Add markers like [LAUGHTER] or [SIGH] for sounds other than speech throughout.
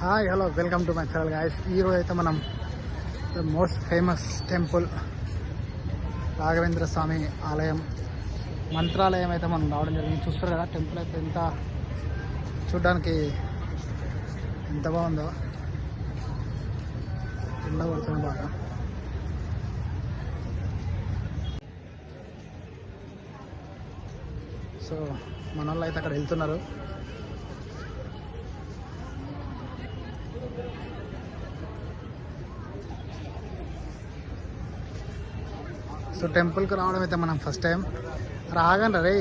Hi hello welcome to my channel guys ఈరోజు అయితే మనం the most famous temple Raghavendra Swami ఆలయం మంత్రాలయం అయితే మనం రావడం జరిగింది. చూస్తారు కదా టెంపుల్ అయితే ఎంత చూడడానికి ఎంత బాగుందో. ఎండ పడుతుంది బాగా. సో మన వాళ్ళు అయితే అక్కడ వెళ్తున్నారు. సో టెంపుల్కి రావడం అయితే మనం ఫస్ట్ టైం. రాగండి రే.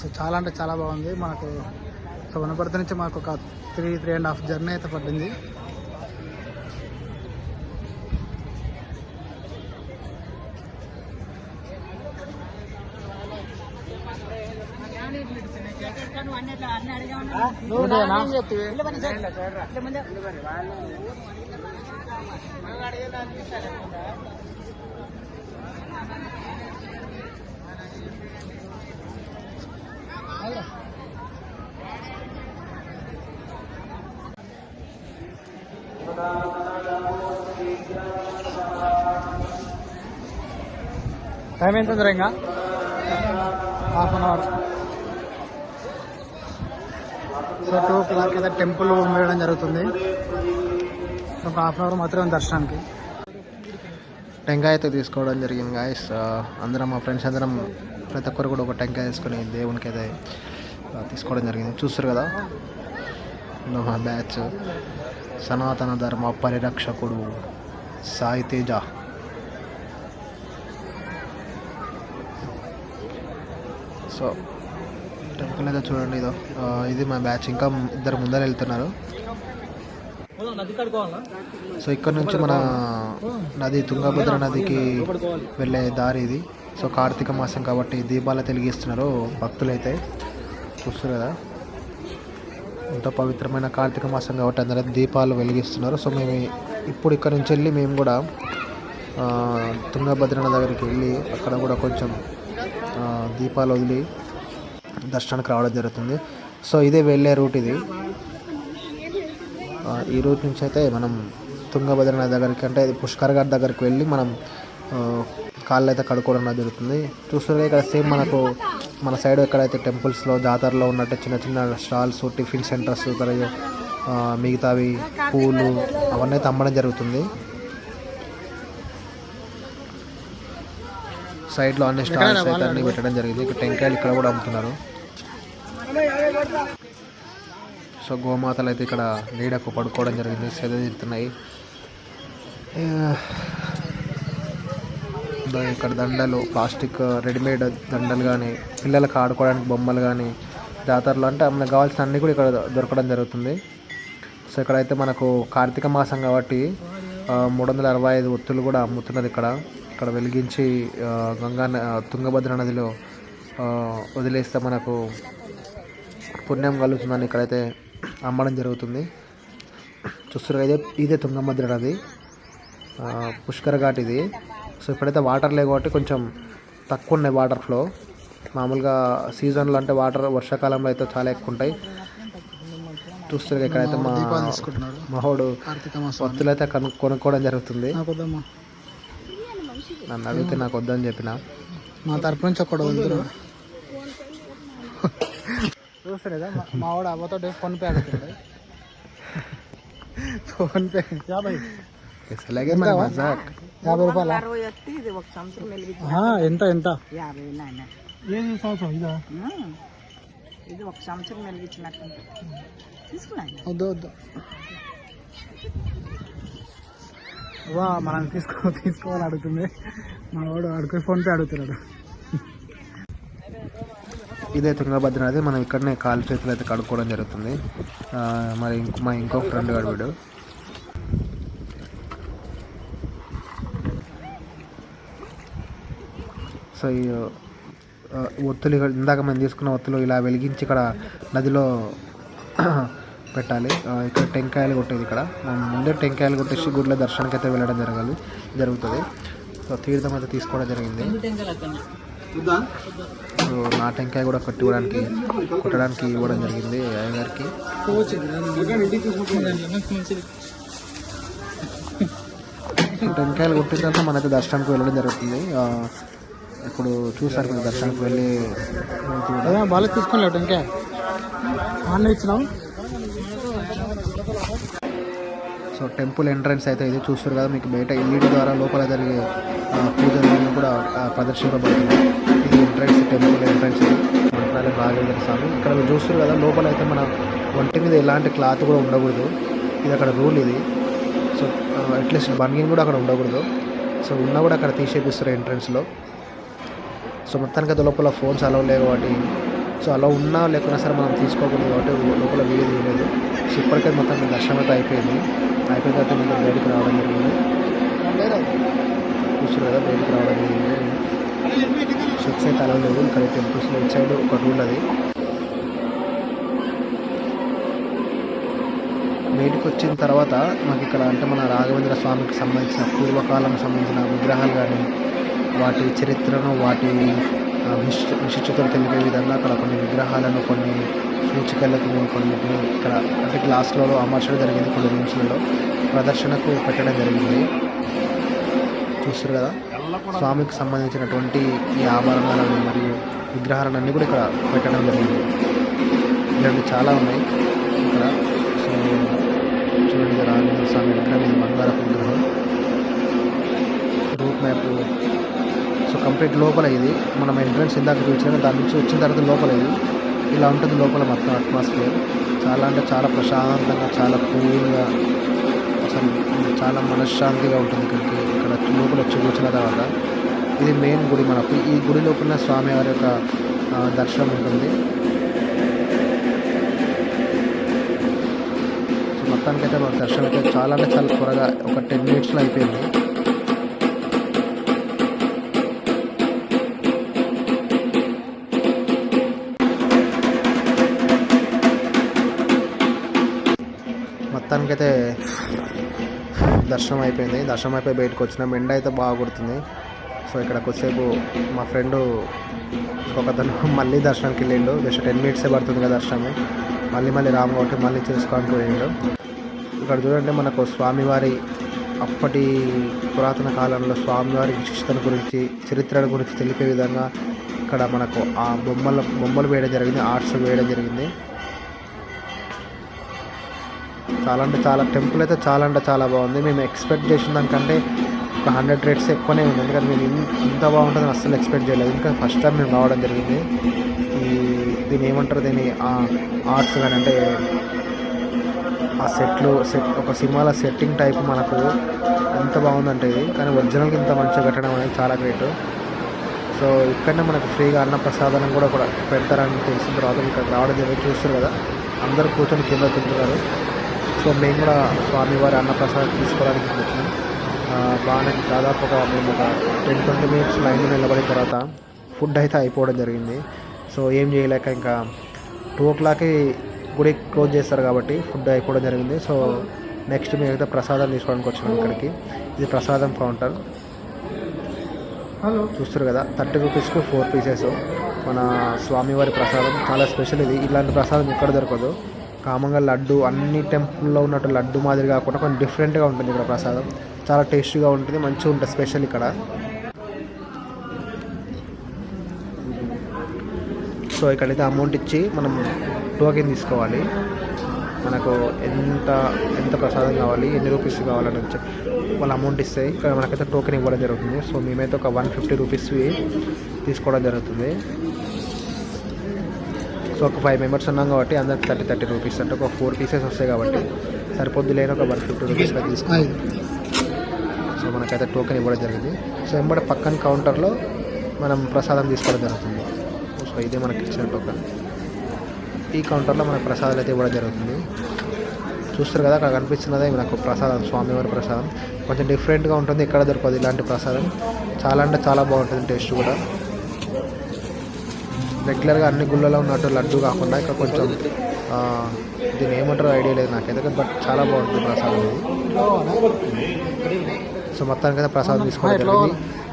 సో చాలా అంటే చాలా బాగుంది. మనకు సో వనపర్తి నుంచి మాకు ఒక three three and half journey అయితే పట్టింది. టైం ఎంత ఉంది ఇంకా? Half an hour so two o'clock అయితే టెంపుల్ వేయడం జరుగుతుంది. సో ఒక హాఫ్ అవర్ మాత్రమే దర్శనానికి. టెంకాయ అయితే తీసుకోవడం జరిగింది గాయస్ అందరం మా ఫ్రెండ్స్ అందరం ప్రతి ఒక్కరు కూడా ఒక టెంకాయ తీసుకొని దేవునికి అయితే తీసుకోవడం జరిగింది. చూస్తారు కదా? మా బ్యాచ్ సనాతన ధర్మ పరిరక్షకుడు సాయి తేజ. సో టెంపుల్ అయితే చూడండి ఇదో. ఇది మా బ్యాచ్ ఇంకా ఇద్దరు ముందర వెళ్తున్నారు. సో ఇక్కడ నుంచి మన నది తుంగభద్ర నదికి వెళ్ళే దారి ఇది. సో కార్తీక మాసం కాబట్టి దీపాలు తెలిగిస్తున్నారు భక్తులైతే. చూస్తారు కదా? ఎంతో పవిత్రమైన కార్తీక మాసం కాబట్టి అందరూ దీపాలు వెలిగిస్తున్నారు. సో మేము ఇప్పుడు ఇక్కడ నుంచి వెళ్ళి మేము కూడా తుంగభద్ర దగ్గరికి వెళ్ళి అక్కడ కూడా కొంచెం దీపాలు వదిలి దర్శనానికి రావడం జరుగుతుంది. సో ఇదే వెళ్ళే రూట్ ఇది. ఈ రూట్ నుంచి అయితే మనం తుంగభద్ర నది దగ్గరికి అంటే పుష్కర్ ఘాట్ దగ్గరికి వెళ్ళి మనం కాళ్ళు అయితే కడుక్కోవడం అనేది జరుగుతుంది. చూస్తుంటే ఇక్కడ సేమ్ మనకు మన సైడ్ ఎక్కడైతే టెంపుల్స్లో జాతరలో ఉన్నట్టు చిన్న చిన్న స్టాల్స్ టిఫిన్ సెంటర్స్ ఆ, మిగతావి పూలు అవన్నీ అయితే అమ్మడం జరుగుతుంది. సైడ్లో అన్ని స్టాల్స్ అయితే అన్ని పెట్టడం జరిగింది. ఇక్కడ టెంకాయలు ఇక్కడ కూడా అమ్ముతున్నారు. సో గోమాతలు అయితే ఇక్కడ నీడకు పడుకోవడం జరిగింది సెద తీరుతున్నాయి. ఇక్కడ దండలు ప్లాస్టిక్ రెడీమేడ్ దండలు కానీ పిల్లలకు ఆడుకోవడానికి బొమ్మలు కానీ జాతరలు అంటే మనకు కావాల్సిన అన్నీ కూడా ఇక్కడ దొరకడం జరుగుతుంది. సో ఇక్కడైతే మనకు కార్తీక మాసం కాబట్టి మూడు వందల అరవై ఐదు ఒత్తులు కూడా అమ్ముతున్నారు ఇక్కడ. ఇక్కడ వెలిగించి గంగా తుంగభద్ర నదిలో వదిలేస్తే మనకు పుణ్యం కలుగుతుందని ఇక్కడైతే అమ్మడం జరుగుతుంది. చూస్తారు ఇదే ఇదే తుంగభద్ర నది పుష్కర ఘాట్ ఇది. సో ఇప్పుడైతే వాటర్ లేవు కాబట్టి కొంచెం తక్కువ ఉన్నాయి వాటర్ ఫ్లో. మామూలుగా సీజన్లో అంటే వాటర్ వర్షాకాలంలో అయితే చాలా ఎక్కువ ఉంటాయి. చూస్తారు ఇక్కడైతే మా మహోడు వత్తులు అయితే కను కొనుక్కోవడం జరుగుతుంది. నన్ను అడిగితే నాకు వద్దని చెప్పిన. మా తరపు నుంచి వదులుతున్నాడు. చూస్తలేదా మా- వాడు అవ్వతో ఫోన్ పే అడుగుతుంది ఫోన్ పే యాభై అలాగే మరి మజాక్. యాభై రూపాయల? ఎంత ఎంత? యాభై ఏది సంవత్సరం? ఇదా? ఒక సంవత్సరం వెలిగించినట్టు తీసుకున్నాను వద్దు వద్దు. వా మనం తీసుకో తీసుకోవాలి అడుగుతుంది. మా వాడు అడుగు ఫోన్ పే అడుగుతున్నాడు. ఇదే తుంగభద్ర నది మనం ఇక్కడనే కాలు చేతులు అయితే కడుక్కోవడం జరుగుతుంది. ఆ, మరి ఇంకో మా ఇంకో ఫ్రెండ్ గారు వీడు. సో ఈ ఒత్తులు ఇక్కడ ఇందాక మేము తీసుకున్న ఒత్తులు ఇలా వెలిగించి ఇక్కడ నదిలో [CLEARS THROAT] పెట్టాలి. ఇక్కడ టెంకాయలు కొట్టేది ఇక్కడ. మనం ముందే టెంకాయలు కొట్టేసి గుడిలో దర్శనానికి అయితే వెళ్ళడం జరగాలి జరుగుతుంది. సో తీర్థం అయితే తీసుకోవడం జరిగింది. సో నా టెంకాయ కూడా కొట్టుకోవడానికి కొట్టడానికి ఇవ్వడం జరిగింది అయ్యగారికి. సో టెంకాయలు కొట్టిన తర్వాత మనకి దర్శనానికి వెళ్ళడం జరుగుతుంది. ఇప్పుడు చూసారు మీరు దర్శనానికి వెళ్ళి బాగా తీసుకోలేదు ఇంకా ఆన్లైన్ ఇచ్చినాం. సో టెంపుల్ ఎంట్రన్స్ అయితే ఇది చూస్తారు కదా మీకు బయట ఎల్ఈడి ద్వారా లోపల జరిగే పూజలను పూజలు కూడా ప్రదర్శింపబడుతుంది. ఇది ఎంట్రన్స్ టెంపుల్ ఎంట్రన్స్ ఇది. మంత్రాలయ రాఘవేంద్ర స్వామి. ఇక్కడ మీరు చూస్తారు కదా లోపల అయితే మన ఒంటి మీద ఎలాంటి క్లాత్ కూడా ఉండకూడదు. ఇది అక్కడ రూల్ ఇది. సో అట్లీస్ట్ బనిగిన్ కూడా అక్కడ ఉండకూడదు. సో ఉన్నా కూడా అక్కడ తీసేపిస్తారు ఎంట్రన్స్లో సో మొత్తానికి అయితే లోపల ఫోన్స్ అలవ్ లేవు కాబట్టి సో అలా ఉన్నా లేకున్నా సరే మనం తీసుకోకూడదు కాబట్టి లోపల వీడియో తీయలేదు. సో ఇప్పటికే మొత్తం దర్శనం అయితే అయిపోయింది. అయిపోయిన తర్వాత ఇంకా బయటకు రావడం జరిగింది. చూస్తారు కదా బయటకు రావడం జరిగింది. షెక్స్ అయితే అలా లేవు ఇక్కడ టెంపుల్స్ ఇటు సైడ్ ఒక రూల్ అది బయటకు వచ్చిన తర్వాత మాకు ఇక్కడ అంటే మన రాఘవేంద్ర స్వామికి సంబంధించిన పూర్వకాలం సంబంధించిన విగ్రహాలు కానీ వాటి చరిత్రను వాటి విశిష్టతను తెలిపే విధంగా అక్కడ కొన్ని విగ్రహాలను కొన్ని సూచికలకు కొన్నిటిని ఇక్కడ అంటే గ్లాసులలో అమర్చడం జరిగింది కొన్ని రూమ్స్లలో ప్రదర్శనకు పెట్టడం జరిగింది. చూస్తారు కదా. స్వామికి సంబంధించినటువంటి ఈ ఆభరణాలను మరియు విగ్రహాలన్నీ కూడా ఇక్కడ పెట్టడం జరిగింది. ఇలాంటివి చాలా ఉన్నాయి. ఇక్కడ సో చూడండి ఇది స్వామి విగ్రహం ఇది బంగారపు విగ్రహం. Route map. సో కంప్లీట్ లోపల ఇది. మనం ఎంట్రన్స్ ఇందాక చూసిన దాని నుంచి వచ్చిన తర్వాత లోపల ఇది. ఇలా ఉంటుంది లోపల మొత్తం అట్మాస్ఫియర్. చాలా అంటే చాలా ప్రశాంతంగా చాలా కూల్గా అసలు చాలా మనశ్శాంతిగా ఉంటుంది ఇక్కడికి. ఇక్కడ లోపల వచ్చి కూర్చున్న తర్వాత ఇది మెయిన్ గుడి మనకు. ఈ గుడి లోపల స్వామివారి యొక్క దర్శనం ఉంటుంది. సో మొత్తానికైతే మన దర్శనం అయితే చాలా అంటే చాలా త్వరగా ఒక టెన్ మినిట్స్లో అయిపోయింది. మొత్తానికైతే దర్శనం అయిపోయింది. దర్శనం అయిపోయి బయటకు వచ్చినాం ఎండ అయితే బాగా కొడుతుంది సో ఇక్కడ కొద్దిసేపు మా ఫ్రెండ్ ఒకతను [LAUGHS] మళ్ళీ దర్శనానికి వెళ్ళిండు. జస్ట్ టెన్ మినిట్సే పడుతుంది కదా దర్శనం మళ్ళీ మళ్ళీ రామ్ కాబట్టి మళ్ళీ చేసుకోవడానికి పోయిండు. ఇక్కడ చూడండి మనకు స్వామివారి అప్పటి పురాతన కాలంలో స్వామివారి విశిష్టత గురించి చరిత్రల గురించి తెలిపే విధంగా ఇక్కడ మనకు ఆ బొమ్మల బొమ్మలు వేయడం జరిగింది ఆర్ట్స్ వేయడం జరిగింది. చాలా అంటే చాలా టెంపుల్ అయితే చాలా అంటే చాలా బాగుంది. మేము ఎక్స్పెక్ట్ చేసిన దానికంటే ఒక హండ్రెడ్ రేట్స్ ఎక్కువనే ఉంది. ఎందుకంటే మేము ఇంత బాగుంటుందని అస్సలు ఎక్స్పెక్ట్ చేయలేదు. ఇంకా ఫస్ట్ టైం మేము రావడం జరిగింది. ఈ దీని ఏమంటారు? దీన్ని ఆర్ట్స్ కానీ అంటే ఆ సెట్లు సెట్ ఒక సినిమాలో సెట్టింగ్ టైప్ మనకు ఎంత బాగుందంటే ఇది. కానీ ఒరిజినల్కి ఇంత మంచిగా కట్టడం అనేది చాలా గ్రేట్. సో ఇక్కడనే మనకు ఫ్రీగా అన్న ప్రసాదం కూడా కూడా పెడతారని తెలిసిన తర్వాత ఇక్కడ రావడం జరిగింది. చూస్తారు కదా? అందరూ కూర్చొని కింద తింటున్నారు. సో మేము కూడా స్వామివారి అన్నప్రసాదం తీసుకోవడానికి వచ్చినాం. ఆ, బాగానే దాదాపు ఒక మేము ఒక టెన్ ట్వంటీ మినిట్స్ లైన్లో నిలబడిన తర్వాత ఫుడ్ అయితే అయిపోవడం జరిగింది. సో ఏం చేయలేక ఇంకా టూ ఓ క్లాక్కి గుడి క్లోజ్ చేస్తారు కాబట్టి ఫుడ్ అయిపోవడం జరిగింది. సో నెక్స్ట్ మేము అయితే ప్రసాదం తీసుకోవడానికి వచ్చినాం ఇక్కడికి. ఇది ప్రసాదం కౌంటర్. హలో. చూస్తారు కదా థర్టీ రూపీస్కి ఫోర్ పీసెస్ మన స్వామివారి ప్రసాదం చాలా స్పెషల్ ఇది. ఇలాంటి ప్రసాదం ఎక్కడ దొరకదు. కామన్గా లడ్డు అన్ని టెంపుల్లో ఉన్నట్టు లడ్డు మాదిరి కాకుండా కొంచెం డిఫరెంట్గా ఉంటుంది ఇక్కడ ప్రసాదం. చాలా టేస్టీగా ఉంటుంది మంచిగా ఉంటుంది స్పెషల్ ఇక్కడ. సో ఇక్కడైతే అమౌంట్ ఇచ్చి మనం టోకెన్ తీసుకోవాలి. మనకు ఎంత ఎంత ప్రసాదం కావాలి ఎన్ని రూపీస్ కావాలని వచ్చి వాళ్ళు అమౌంట్ ఇస్తే ఇక్కడ మనకైతే టోకెన్ ఇవ్వడం జరుగుతుంది. సో మేమైతే ఒక వన్ ఫిఫ్టీ రూపీస్వి తీసుకోవడం జరుగుతుంది. సో ఒక ఫైవ్ మెంబర్స్ ఉన్నాం కాబట్టి అందరికి థర్టీ థర్టీ రూపీస్ అంటే ఒక ఫోర్ పీసెస్ వస్తాయి కాబట్టి సరిపోద్ది లేని ఒక వన్ ఫిఫ్టీ రూపీస్గా తీసుకుని సో మనకైతే టోకెన్ ఇవ్వడం జరిగింది. సో ఎంబడి పక్కన కౌంటర్లో మనం ప్రసాదం తీసుకోవడం జరుగుతుంది. సో ఇదే మనకి ఇచ్చిన టోకెన్ ఈ కౌంటర్లో మనకు ప్రసాదాలు అయితే ఇవ్వడం జరుగుతుంది. చూస్తారు కదా అక్కడ కనిపిస్తున్నదే మనకు ప్రసాదం స్వామివారి ప్రసాదం. కొంచెం డిఫరెంట్గా ఉంటుంది ఎక్కడ దొరకదు ఇలాంటి ప్రసాదం. చాలా అంటే చాలా బాగుంటుంది టేస్ట్ కూడా. రెగ్యులర్గా అన్ని గుళ్ళలో ఉన్నట్టు లడ్డు కాకుండా ఇక్కడ కొంచెం ఆ, దీన్ని ఏమంటారో ఐడియా లేదు నాకైతే బట్ చాలా బాగుంటుంది ప్రసాదం ఇది. సో మొత్తానికి అయితే ప్రసాదం తీసుకోవడం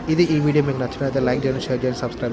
ఇది ఈ వీడియో మీకు నచ్చినట్లయితే లైక్ చేయండి షేర్ చేయండి సబ్స్క్రైబ్